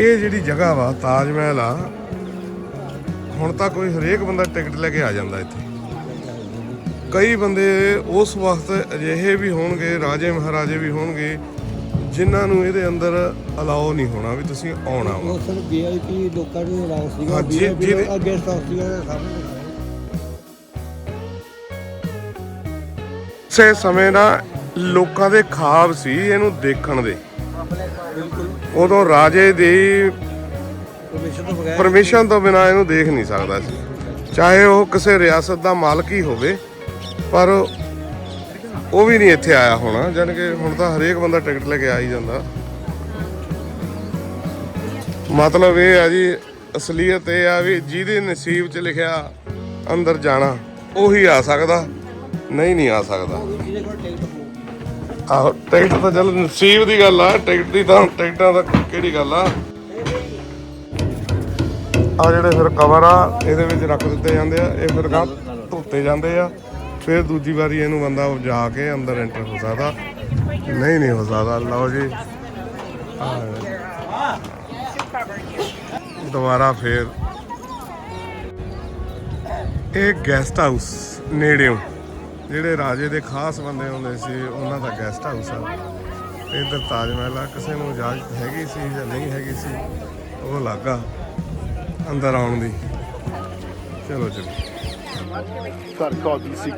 ਇਹ ਜਿਹੜੀ ਜਗ੍ਹਾ ਵਾ ਤਾਜ ਮਹਿਲ ਆ ਹੁਣ ਤਾਂ ਕੋਈ ਹਰੇਕ ਬੰਦਾ ਟਿਕਟ ਲੈ ਕੇ ਆ ਜਾਂਦਾ ਇੱਥੇ। ਕਈ ਬੰਦੇ ਉਸ ਵਕਤ ਅਜਿਹੇ ਵੀ ਹੋਣਗੇ ਰਾਜੇ ਮਹਾਰਾਜੇ ਵੀ ਹੋਣਗੇ ਜਿਨ੍ਹਾਂ ਨੂੰ ਇਹਦੇ ਅੰਦਰ ਅਲਾਓ ਨਹੀਂ ਹੋਣਾ ਵੀ ਤੁਸੀਂ ਆਉਣਾ ਵਾ। ਉਹ ਸਿਰ ਵੀਆਈਪੀ ਲੋਕਾਂ ਨੂੰ ਅਲਾਉ ਸੀਗਾ ਜਿਹਦੇ- ਅੱਗੇ ਉਹਦੇ ਸਾਹਮਣੇ ਕਿਸੇ ਸਮੇਂ ਨਾ ਲੋਕਾਂ ਦੇ ਖਾਬ ਸੀ ਇਹਨੂੰ ਦੇਖਣ ਦੇ। ਉਦੋਂ ਰਾਜੇ ਦੀ ਪਰਮਿਸ਼ਨ ਤੋਂ ਬਿਨਾ ਇਹਨੂੰ ਦੇਖ ਨਹੀਂ ਸਕਦਾ ਸੀ। ਚਾਹੇ ਉਹ ਕਿਸੇ ਰਿਆਸਤ ਦਾ ਮਾਲਕ ਹੀ ਹੋਵੇ, ਪਰ ਉਹ ਵੀ ਨਹੀਂ ਇੱਥੇ ਆਇਆ ਹੋਣਾ। ਜਾਨ ਕਿ ਹੁਣ ਤਾਂ ਹਰੇਕ ਬੰਦਾ ਟਿਕਟ ਲੈ ਕੇ ਆ ਹੀ ਜਾਂਦਾ। ਮਤਲਬ ਇਹ ਆ ਜੀ, ਅਸਲੀਅਤ ਇਹ ਆ ਵੀ ਜਿਹਦੇ ਨਸੀਬ 'ਚ ਲਿਖਿਆ ਅੰਦਰ ਜਾਣਾ, ਉਹੀ ਆ ਸਕਦਾ। ਨਹੀਂ ਨਹੀਂ ਆ ਸਕਦਾ। ਆਹੋ, ਟਿਕਟ ਤਾਂ ਚੱਲ ਨਸੀਬ ਦੀ ਗੱਲ ਆ, ਟਿਕਟ ਦੀ ਤਾਂ ਟਿਕਟਾਂ ਦਾ ਕਿਹੜੀ ਗੱਲ ਆ। ਆ ਜਿਹੜੇ ਫਿਰ ਕਵਰ ਆ, ਇਹਦੇ ਵਿੱਚ ਰੱਖ ਦਿੱਤੇ ਜਾਂਦੇ ਆ, ਇਹ ਫਿਰ ਗਾਂ ਧੋਤੇ ਜਾਂਦੇ ਆ। ਫਿਰ ਦੂਜੀ ਵਾਰੀ ਇਹਨੂੰ ਬੰਦਾ ਜਾ ਕੇ ਅੰਦਰ ਐਂਟਰ ਹੋ ਸਕਦਾ। ਨਹੀਂ ਨਹੀਂ ਹੋ ਸਕਦਾ, ਲਓ ਜੀ। ਆਹ। ਦੁਬਾਰਾ ਫਿਰ। ਇਹ ਗੈਸਟ ਹਾਊਸ ਨੇੜਿਓਂ। ਜਿਹੜੇ ਰਾਜੇ ਦੇ ਖਾਸ ਬੰਦੇ ਹੁੰਦੇ ਸੀ ਉਹਨਾਂ ਦਾ ਗੈਸਟ ਹਾਊਸ ਆ। ਇੱਧਰ ਤਾਜ ਮਹਿਲ ਆ ਕਿਸੇ ਨੂੰ ਇਜਾਜ਼ਤ ਹੈਗੀ ਸੀ ਜਾਂ ਨਹੀਂ ਹੈਗੀ ਸੀ ਉਹ ਲੱਗਾ ਅੰਦਰ ਆਉਣ ਦੀ। ਚਲੋ ਚਲੋ Thought it called DC